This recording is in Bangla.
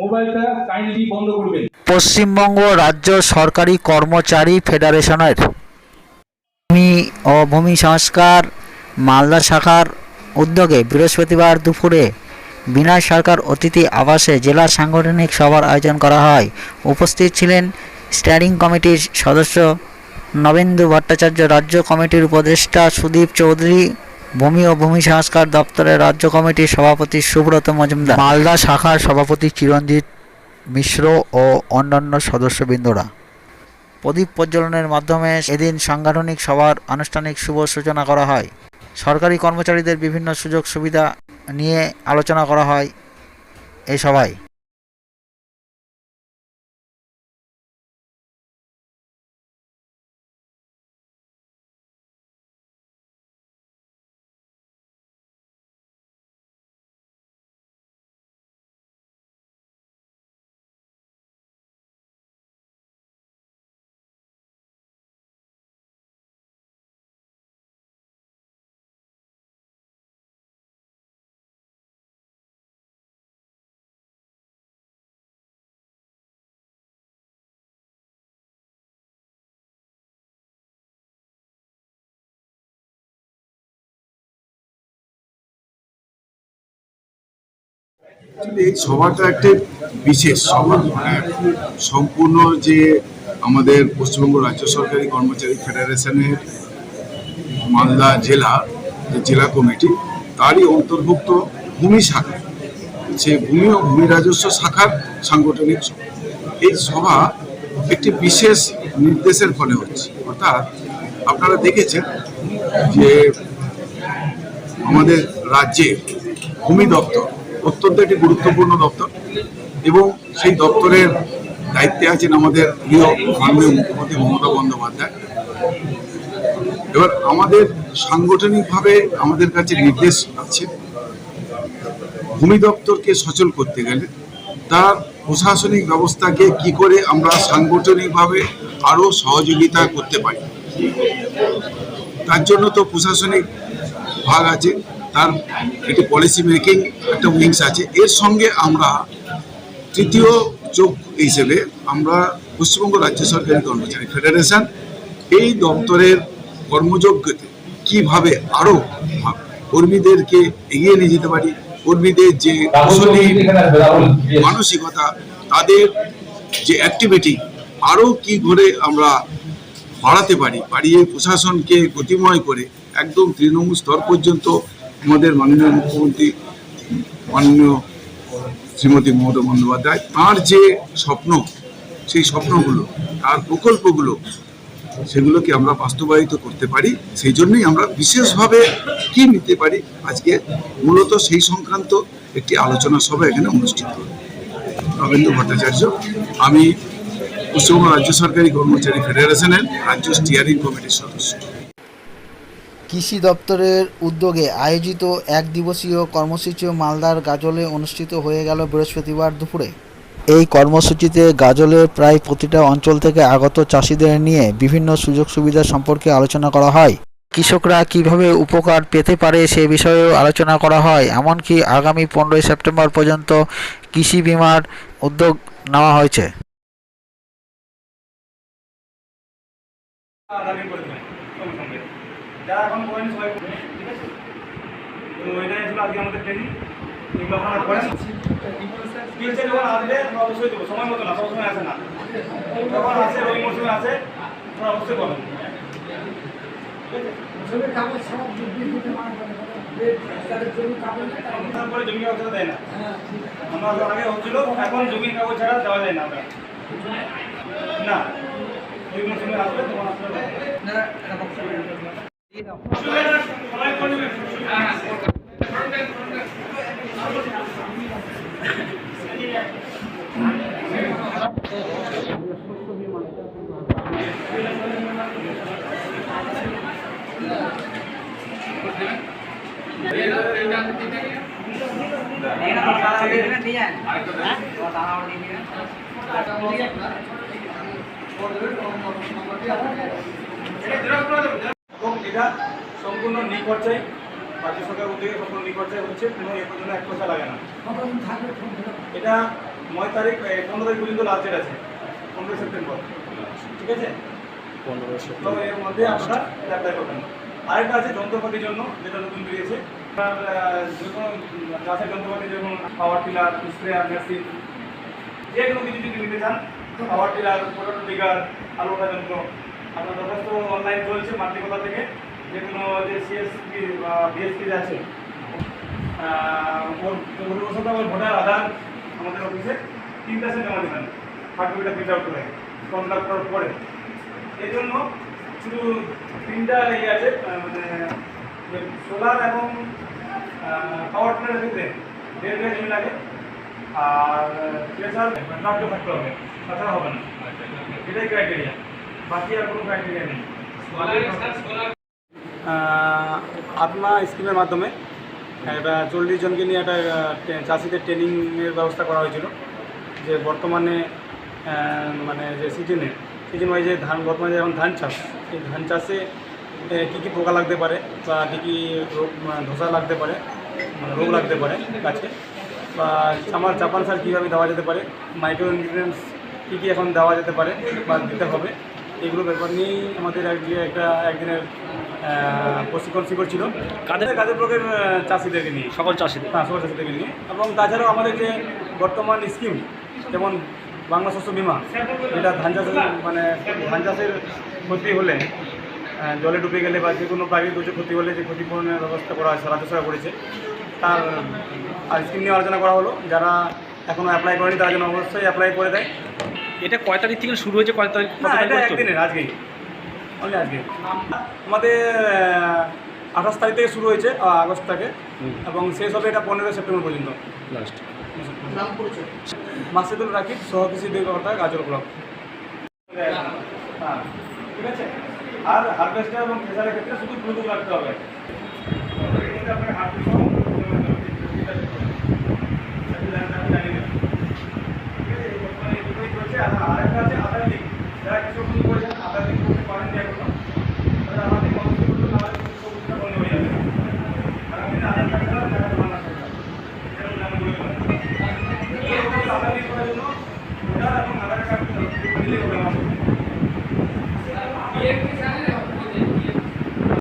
মোবাইলটা কাইন্ডলি বন্ধ করবেন। পশ্চিমবঙ্গ রাজ্য সরকারি কর্মচারী ফেডারেশনের ভূমি ও ভূমি সংস্কার মালদা শাখার উদ্যোগে বৃহস্পতিবার দুপুরে বিনয় সরকার অতিথি আবাসে জেলা সাংগঠনিক সভার আয়োজন করা হয়। উপস্থিত ছিলেন স্ট্যান্ডিং কমিটির সদস্য নবেন্দু ভট্টাচার্য, রাজ্য কমিটির উপদেষ্টা সুদীপ চৌধুরী ভূমি ও ভূমি সংস্কার দপ্তরের রাজ্য কমিটির সভাপতি সুব্রত মজুমদার। মালদা শাখার সভাপতি চিরঞ্জিত মিশ্র ও অন্যান্য সদস্যবৃন্দরা। প্রদীপ প্রজ্বলনের মাধ্যমে এদিন সাংগঠনিক সভার আনুষ্ঠানিক শুভ সূচনা করা হয়। সরকারি কর্মচারীদের বিভিন্ন সুযোগ সুবিধা নিয়ে আলোচনা করা হয় এই সভায়। এই সভাটা একটি বিশেষ সভা মানে সম্পূর্ণ যে আমাদের পশ্চিমবঙ্গ রাজ্য সরকারি কর্মচারী ফেডারেশনের মালদা জেলা, যে জেলা কমিটি, তারই অন্তর্ভুক্ত ভূমি শাখা। সে ভূমি ও ভূমি রাজস্ব শাখার সাংগঠনিক এই সভা একটি বিশেষ নির্দেশের ফলে হচ্ছে। অর্থাৎ আপনারা দেখেছেন যে আমাদের রাজ্যে ভূমি দপ্তর অত্যন্ত একটি গুরুত্বপূর্ণ দপ্তর এবং সেই দপ্তরের দায়িত্বে আছেন আমাদের প্রিয় মাননীয় মুখ্যমন্ত্রী মমতা বন্দ্যোপাধ্যায়। এবার আমাদের সাংগঠনিকভাবে আমাদের কাছে নির্দেশ আছে, ভূমি দপ্তরকে সচল করতে গেলে তার প্রশাসনিক ব্যবস্থাকে কি করে আমরা সাংগঠনিকভাবে আরও সহযোগিতা করতে পারি। তার জন্য তো প্রশাসনিক ভাগ আছে। তার একটি পলিসি মেকিং একটা উইংস আছে। এর সঙ্গে আমরা তৃতীয় যোগ হিসেবে আমরা পশ্চিমবঙ্গ রাজ্য সরকারি কর্মচারী ফেডারেশন এই দপ্তরের কর্মযোগ্যতে কীভাবে আরও কর্মীদেরকে এগিয়ে নিয়ে যেতে পারি কর্মীদের যে কুশলী মানসিকতা তাদের যে অ্যাক্টিভিটি আরও কি করে আমরা বাড়াতে পারি বাড়িয়ে প্রশাসনকে গতিময় করে একদম তৃণমূল স্তর পর্যন্ত আমাদের মাননীয় মুখ্যমন্ত্রী, মাননীয় শ্রীমতী মমতা বন্দ্যোপাধ্যায়, তাঁর যে স্বপ্ন, সেই স্বপ্নগুলো, তার প্রকল্পগুলো, সেগুলোকে আমরা বাস্তবায়িত করতে পারি, সেই জন্যই আমরা বিশেষভাবে কি নিতে পারি, আজকে মূলত সেই সংক্রান্ত একটি আলোচনা সভা এখানে অনুষ্ঠিত। নবেন্দু ভট্টাচার্য, আমি পশ্চিমবঙ্গ রাজ্য সরকারি কর্মচারী ফেডারেশনের রাজ্য স্টিয়ারিং কমিটির সদস্য কৃষি দপ্তরের উদ্যোগে আয়োজিত এক দিবসীয় কর্মসূচি মালদার গাজলে অনুষ্ঠিত হয়ে গেল বৃহস্পতিবার দুপুরে। এই কর্মসূচিতে গাজলের প্রায় প্রতিটা অঞ্চল থেকে আগত চাষিদের নিয়ে বিভিন্ন সুযোগ সুবিধা সম্পর্কে আলোচনা করা হয়। কৃষকরা কীভাবে উপকার পেতে পারে সে বিষয়েও আলোচনা করা হয়, এমনকি আগামী পনেরোই সেপ্টেম্বর পর্যন্ত কৃষি বিমার উদ্যোগ নেওয়া হয়েছে আগামী করে দেবেন সঙ্গে সঙ্গে যারা এখন করেন সবাই ঠিক আছে? তো এটাই ছিল আজকে আমাদের ট্রেনিং এগুলো আপনারা করেন স্কিলসে যখন আসবে অবশ্যই দেবো। সময় মতো না সবসময় আসে না। যখন আসে ওই মৌসুমে আসে আপনারা অবশ্যই করবেন তারপরে জমি কাগজ ছাড়া দেয় না। আমরা আগে হচ্ছিল এখন জমির কাগজ ছাড়া দেওয়া যায় না আমরা। না। ওই মৌসুমে আসবে তখন করবে এবং এটা সম্পূর্ণ নিখরচাই রাজ্য সরকার উদ্যোগে সম্পূর্ণ নিখরচাই হচ্ছে কোনো এ পর্যন্ত এক পয়সা লাগে না। এটা নয় তারিখ পনেরো তারিখ পর্যন্ত লাস্ট ডেট আছে পনেরোই সেপ্টেম্বর। ঠিক আছে? পনেরো তো এর মধ্যে আপনারা অ্যাপ্লাই করবেন। আরেকটা আছে যন্ত্রপাতির জন্য যেটা নতুন বেরিয়েছে। আপনার যে কোনো চাষের যন্ত্রপাতি যেমন পাওয়ার টিলার স্প্রেয়ার মেশিন যে কোনো কিছু যদি নিতে চান পাওয়ার টিলার পটেটো টিগার আলু ওঠা যন্ত্র আপনার যথেষ্ট অনলাইন চলছে মাতৃকতা থেকে। যে কোনো যে সিএসপি বা বিএসপি আছে ওর পরিবর্তনটা ওর ভোটার আধার আমাদের অফিসে তিনটা সে জমা দেবেন হার্ড কপিটা প্রিন্ট আউট করে কন্ট্যাক্ট করার পরে। এই জন্য শুধু তিনটা ইয়ে আছে মানে সোলার এবং পাওয়ার টিলারের ক্ষেত্রে দেড় দেড় জমি লাগে। আর প্রেসার নাট্য থাকতে হবে। তাছাড়া হবে না। এটাই ক্রাইটেরিয়া বাকি আর কোনো ক্রাইটেরিয়া নেই। আত্মা স্কিমের মাধ্যমে একটা চল্লিশ জনকে নিয়ে একটা চাষিদের ট্রেনিংয়ের ব্যবস্থা করা হয়েছিল। যে বর্তমানে মানে যে সিজনে সিজন ওয়াইজে ধান বর্তমানে যেমন ধান চাষ এই ধান চাষে কী কী পোকা লাগতে পারে বা কী কী রোগ মানে ধসা লাগতে পারে মানে রোগ লাগতে পারে গাছে বা আমার চাপান সার কীভাবে দেওয়া যেতে পারে মাইক্রো ইনগ্রিডিয়েন্টস কী কী এখন দেওয়া যেতে পারে বা দিতে হবে এগুলো ব্যাপার নিয়েই আমাদের একটা একদিনের প্রশিক্ষণ শিবির ছিল। কাদের কাদের আহ, চাষিদেরকে নিয়ে? সকল চাষিদের। হ্যাঁ সকল চাষিদেরকে নিয়ে। এবং তাছাড়াও আমাদের যে বর্তমান স্কিম যেমন বাংলা শস্য বিমা যেটা ধান চাষের মানে ধান চাষের ক্ষতি হলে জলে ডুবে গেলে বা যে কোনো প্রাকৃতিক দুর্যোগ ক্ষতি হলে যে ক্ষতিপূরণের ব্যবস্থা করা হয় রাজ্য সরকার করেছে। তার আর স্কিম নিয়ে আলোচনা করা হলো। যারা এখনও অ্যাপ্লাই করেনি তারা যেন অবশ্যই অ্যাপ্লাই করে দেয়। এটা কয় তারিখ থেকে শুরু হয়েছে কয় তারিখ কত না তারিখ? একদিনের আজকেই। আজকে আমাদের আঠাশ তারিখ থেকে শুরু হয়েছে আগস্ট থেকে। এবং শেষ হবে এটা পনেরোই সেপ্টেম্বর পর্যন্ত। লাস্ট মাসিদুল রাকিব সহকৃষি কর্তা গাজর ব্লক। হ্যাঁ ঠিক আছে? আর হারভেস্টার এবং ফ্রেজারের ক্ষেত্রে শুধু ব্লুটুথ রাখতে হবে। হারভেস্টার